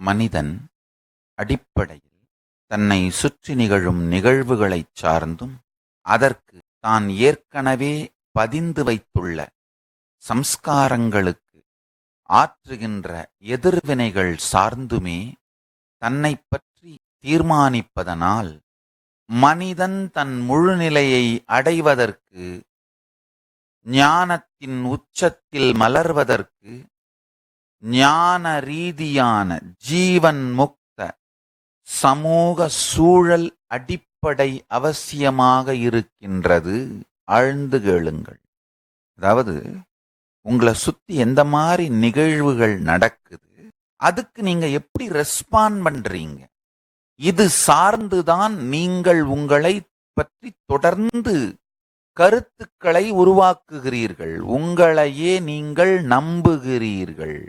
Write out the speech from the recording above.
மனிதன் அடிப்படையில் தன்னை சுற்றி நிகழும் நிகழ்வுகளைச் சார்ந்தும் அதற்கு தான் ஏற்கனவே பதிந்து வைத்துள்ள சம்ஸ்காரங்களுக்கு ஆற்றுகின்ற எதிர்வினைகள் சார்ந்துமே தன்னை பற்றி தீர்மானிப்பதனால் மனிதன் தன் முழுநிலையை அடைவதற்கு ஞானத்தின் உச்சத்தில் மலர்வதற்கு ஞான ரீதியான ஜீவன் முக்த சமூக சூழல் அடிப்படை அவசியமாக இருக்கின்றது. ஆழ்ந்து கேளுங்கள். அதாவது உங்களை சுத்தி எந்த மாதிரி நிகழ்வுகள் நடக்குது அதுக்கு நீங்க எப்படி ரெஸ்பாண்ட் பண்றீங்க? இது சார்ந்துதான் நீங்கள் உங்களை பற்றி தொடர்ந்து கருத்துக்களை உருவாக்குகிறீர்கள். உங்களையே நீங்கள் நம்புகிறீர்கள்.